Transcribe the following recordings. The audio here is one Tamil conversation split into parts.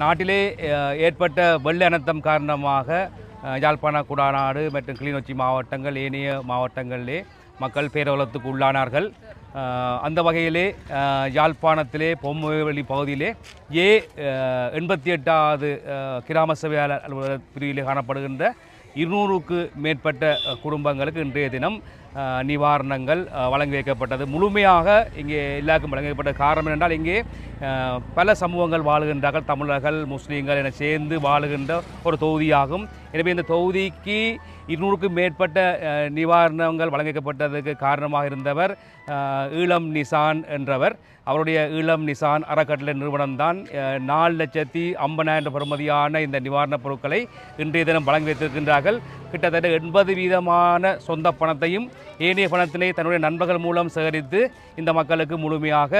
நாட்டிலே ஏற்பட்ட வெள்ள அனர்த்தம் காரணமாக யாழ்ப்பாண குடாநாடு மற்றும் கிளிநொச்சி மாவட்டங்கள் ஏனைய மாவட்டங்களிலே மக்கள் பேரவலத்துக்கு உள்ளானார்கள். அந்த வகையிலே யாழ்ப்பாணத்திலே பொம்முவெளி பகுதியிலே ஏ எண்பத்தி எட்டாவது கிராம சபையாளர் அலுவலக பிரிவிலே காணப்படுகின்ற இருநூறுக்கு மேற்பட்ட குடும்பங்களுக்கு இன்றைய தினம் நிவாரணங்கள் வழங்கி வைக்கப்பட்டது. முழுமையாக இங்கே எல்லாருக்கும் வழங்கி வைக்கப்பட்ட காரணம் என்றால் இங்கே பல சமூகங்கள் வாழுகின்றார்கள். தமிழர்கள் முஸ்லீம்கள் என சேர்ந்து வாழுகின்ற ஒரு தொகுதியாகும். எனவே இந்த தொகுதிக்கு இருநூறுக்கும் மேற்பட்ட நிவாரணங்கள் வழங்கப்பட்டதுக்கு காரணமாக இருந்தவர் ஈழம் நிசான் என்றவர். அவருடைய ஈழம் நிசான் அறக்கட்டளை நிறுவனம்தான் தான் நாலு லட்சத்தி ஐம்பதாயிரம் பெறுமதியான இந்த நிவாரணப் பொருட்களை இன்றைய தினம் வழங்கி வைத்திருக்கின்றார்கள். கிட்டத்தட்ட எண்பது வீதமான சொந்த பணத்தையும் ஏனைய பணத்தினை தன்னுடைய நண்பர்கள் மூலம் சேகரித்து இந்த மக்களுக்கு முழுமையாக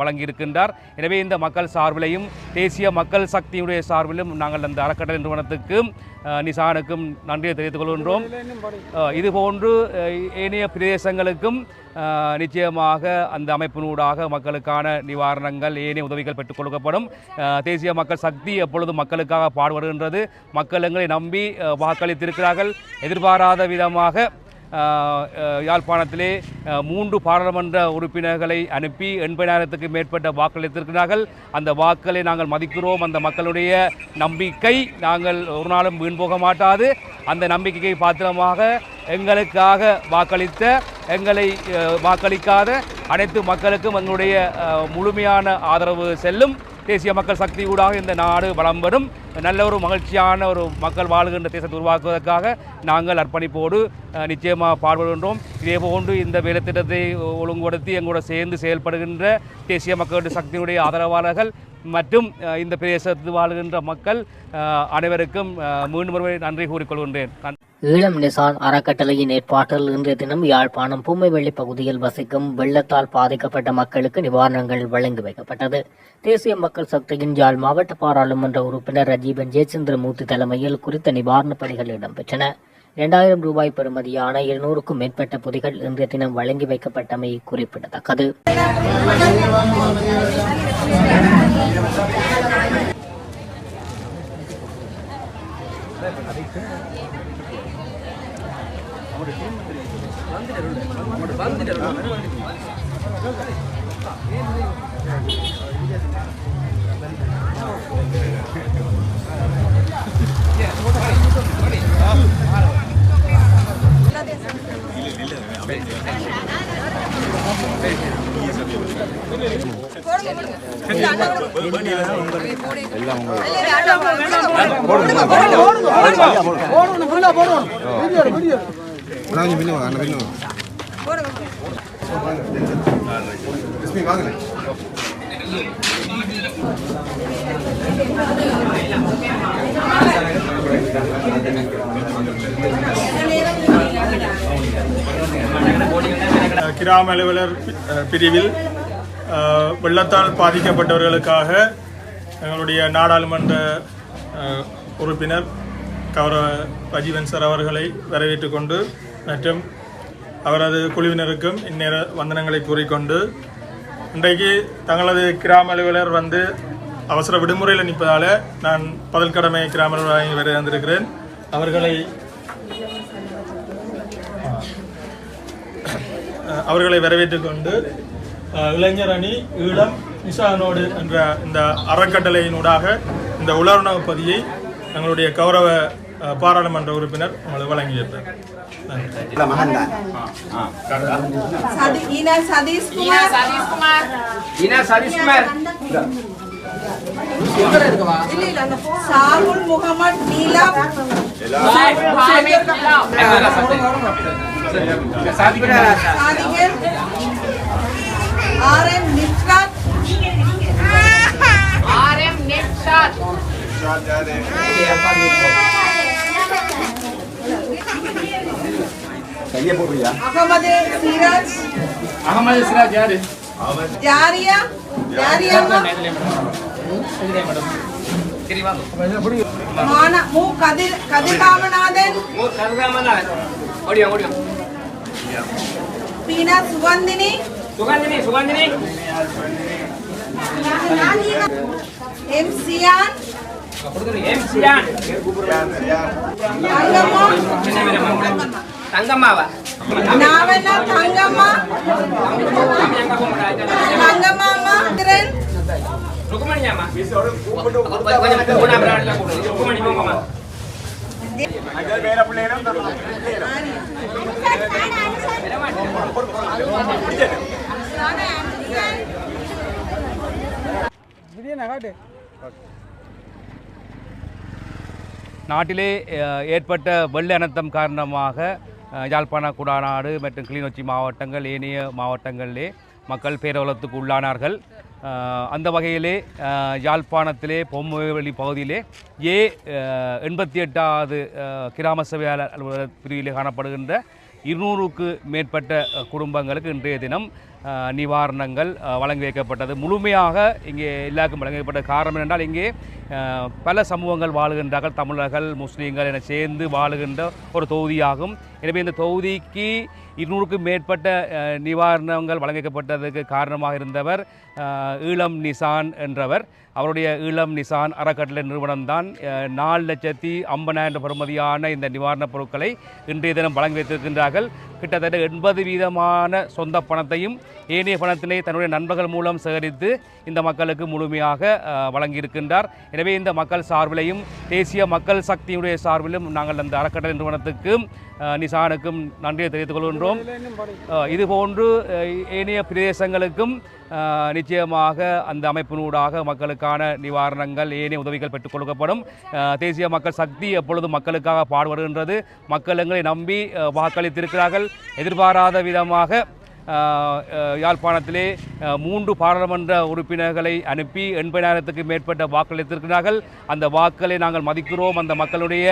வழங்கியிருக்கின்றார். எனவே இந்த மக்கள் சார்பிலையும் தேசிய மக்கள் சக்தியுடைய சார்பிலும் நாங்கள் அந்த அறக்கட்டளை நிறுவனத்துக்கும் நிசானுக்கும் நன்றியை தெரிவித்துக் கொள்கின்றோம். அஹ், இது போன்று ஏனைய பிரதேசங்களுக்கும் நிச்சயமாக அந்த அமைப்பினூடாக மக்களுக்கான நிவாரணங்கள் ஏனைய உதவிகள் பெற்றுக் கொடுக்கப்படும். தேசிய மக்கள் சக்தி எப்பொழுதும் மக்களுக்காக பாடுபடுகின்றது மக்கள் எங்களை நம்பி வாக்களித்திருக்கிறார்கள். எதிர்பாராத விதமாக யாழ்ப்பாணத்திலே மூன்று பாராளுமன்ற உறுப்பினர்களை அனுப்பி எண்பதாயிரத்துக்கு மேற்பட்ட வாக்களித்திருக்கிறார்கள் அந்த வாக்களை நாங்கள் மதிக்கிறோம். அந்த மக்களுடைய நம்பிக்கை நாங்கள் ஒரு நாளும் வீண் போக மாட்டாது. அந்த நம்பிக்கையை பாத்திரமாக எங்களுக்காக வாக்களித்த எங்களை வாக்களிக்காத அனைத்து மக்களுக்கும் எங்களுடைய முழுமையான ஆதரவு செல்லும். தேசிய மக்கள் சக்தி ஊடாக இந்த நாடு வளம் வரும் நல்ல ஒரு மகிழ்ச்சியான ஒரு மக்கள் வாழ்கின்ற தேசத்தை உருவாக்குவதற்காக நாங்கள் அர்ப்பணிப்போடு நிச்சயமாக பாடுபடுகின்றோம். இதே போன்று இந்த வேலைத்திட்டத்தை ஒழுங்குபடுத்தி எங்களோட சேர்ந்து செயல்படுகின்ற தேசிய மக்களுடைய சக்தியினுடைய ஆதரவாளர்கள் மற்றும் இந்த பிரதேசத்தில் வாழ்கின்ற மக்கள் அனைவருக்கும் மீண்டும் நன்றி கூறிக்கொள்கின்றேன். ஈழம் நிசான் அறக்கட்டளையின் ஏற்பாட்டில் இன்றைய தினம் யாழ்ப்பாணம் பூமைவெள்ளி பகுதியில் வசிக்கும் வெள்ளத்தால் பாதிக்கப்பட்ட மக்களுக்கு நிவாரணங்கள் வழங்கி வைக்கப்பட்டது. தேசிய மக்கள் சக்தியின் யாழ் மாவட்ட பாராளுமன்ற உறுப்பினர் ரஜீவன் ஜெயச்சந்திரமூர்த்தி தலைமையில் குறித்த நிவாரணப் பணிகள் இடம்பெற்றன. இரண்டாயிரம் ரூபாய் பெறுமதியான இருநூறுக்கும் மேற்பட்ட பொதிகள் இன்றைய தினம் வழங்கி வைக்கப்பட்டமை குறிப்பிடத்தக்கது. எல்லாம் போடுங்க போடுங்க போடுங்க போடுங்க போடுங்க வீடியோ வீடியோ கொஞ்சம் பின்னு வாங்க. பின்னு கிராம அலுவலர் பிரிவில் வெள்ளத்தால் பாதிக்கப்பட்டவர்களுக்காக எங்களுடைய நாடாளுமன்ற உறுப்பினர் கௌரவ ரஜீவன் சார் அவர்களை வரவேற்றுக் கொண்டு மற்றும் அவரது குழுவினருக்கும் இந்நேர வந்தனங்களை கூறிக்கொண்டு இன்றைக்கு தங்களது கிராம அலுவலர் வந்து அவசர விடுமுறையில் நிற்பதால் நான் பதில் கடமை கிராம அலுவலர் வரை வந்திருக்கிறேன். அவர்களை அவர்களை வரவேற்றுக் கொண்டு இளைஞர் அணி ஈழம் நிசானோடு என்ற இந்த அறக்கட்டளையினூடாக இந்த உலர்ணவு பதியை எங்களுடைய கௌரவ பாராளுமன்ற உறுப்பினர் Sadis Kumar. Ina Sadis Kumar. இல்ல, இல்ல, ये बोल भैया। अहमद सिराज। अहमद सिराज यार जारिया जारिया मैडम माना मू कदिर कदिर कामनादन मू कदिर कामनादन ओडिया ओडिया। पीना सुगंधिनी। सुगंधिनी सुगंधिनी। एम सियान एम सियान தங்கம்மாவா? நாவண்ணா தங்கம்மா? தங்கம்மாமா? திரன் ருக்குமணியாமா கொஞ்சம் கூட ருக்குமணி போங்கம்மா. நாட்டிலே ஏற்பட்ட வெள்ள அனர்த்தம் காரணமாக யாழ்ப்பாண குடாநாடு மற்றும் கிளிநொச்சி மாவட்டங்கள் ஏனைய மாவட்டங்களிலே மக்கள் பேரவலத்துக்கு உள்ளானார்கள். அந்த வகையிலே யாழ்ப்பாணத்திலே பொம்மைவெளி பகுதியிலே ஏ எண்பத்தி எட்டாவது கிராம சபையாளர் அலுவலக பிரிவிலே காணப்படுகின்ற இருநூறுக்கு மேற்பட்ட குடும்பங்களுக்கு இன்றைய தினம் நிவாரணங்கள் வழங்கி வைக்கப்பட்டது. முழுமையாக இங்கே எல்லாருக்கும் வழங்கப்பட்ட காரணம் என்றால் இங்கே பல சமூகங்கள் வாழுகின்றார்கள். தமிழர்கள் முஸ்லீம்கள் என சேர்ந்து வாழுகின்ற ஒரு தொகுதியாகும். எனவே இந்த தொகுதிக்கு இருநூறுக்கும் மேற்பட்ட நிவாரணங்கள் வழங்கப்பட்டதுக்கு காரணமாக இருந்தவர் ஈழம் நிசான் என்றவர். அவருடைய ஈழம் நிசான் அறக்கட்டளை நிறுவனம்தான் நாலு லட்சத்தி ஐம்பதாயிரம் பெறுமதியான இந்த நிவாரணப் பொருட்களை இன்றைய தினம் வழங்கி வைத்திருக்கின்றார்கள். கிட்டத்தட்ட எண்பது வீதமான சொந்த பணத்தையும் ஏனைய பணத்தினை தன்னுடைய நண்பர்கள் மூலம் சேகரித்து இந்த மக்களுக்கு முழுமையாக வழங்கியிருக்கின்றார். எனவே இந்த மக்கள் சார்பிலையும் தேசிய மக்கள் சக்தியுடைய சார்பிலும் நாங்கள் அந்த அறக்கட்டளை நிறுவனத்துக்கு நிசானுக்கும் நன்றியை தெரிவித்துக் கொள்கின்றோம். இதுபோன்று ஏனைய பிரதேசங்களுக்கும் நிச்சயமாக அந்த அமைப்பினூடாக மக்களுக்கான நிவாரணங்கள் ஏனைய உதவிகள் பெற்றுக் கொடுக்கப்படும். தேசிய மக்கள் சக்தி எப்பொழுதும் மக்களுக்காக பாடுபடுகின்றது. மக்கள் எங்களை நம்பி வாக்களித்திருக்கிறார்கள். எதிர்பாராத விதமாக யாழ்ப்பாணத்திலே மூன்று பாராளுமன்ற உறுப்பினர்களை அனுப்பி எண்பதாயிரத்துக்கு மேற்பட்ட வாக்களித்திருக்கிறார்கள் அந்த வாக்களை நாங்கள் மதிக்கிறோம். அந்த மக்களுடைய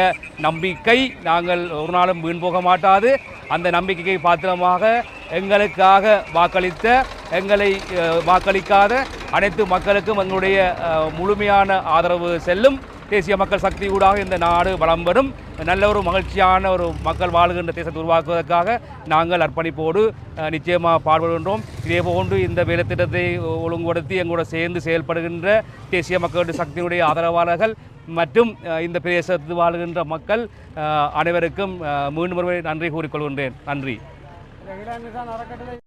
நம்பிக்கை நாங்கள் ஒரு நாளும் வீண் போக மாட்டாது. அந்த நம்பிக்கையை பாத்திரமாக எங்களுக்காக வாக்களித்த எங்களை வாக்களிக்காத அனைத்து மக்களுக்கும் எங்களுடைய முழுமையான ஆதரவு செல்லும். தேசிய மக்கள் சக்தி ஊடாக இந்த நாடு வளம் பெறும் நல்ல ஒரு மகிழ்ச்சியான ஒரு மக்கள் வாழுகின்ற தேசத்தை உருவாக்குவதற்காக நாங்கள் அர்ப்பணிப்போடு நிச்சயமாக பாடுபடுகின்றோம். இதே போன்று இந்த வேலைத்திட்டத்தை ஒழுங்குபடுத்தி எங்களோட சேர்ந்து செயல்படுகின்ற தேசிய மக்களுடைய சக்தியினுடைய ஆதரவாளர்கள் மற்றும் இந்த பிரதேசத்தில் வாழ்கின்ற மக்கள் அனைவருக்கும் மீண்டும் ஒருமுறை நன்றி கூறிக்கொள்கின்றேன். நன்றி.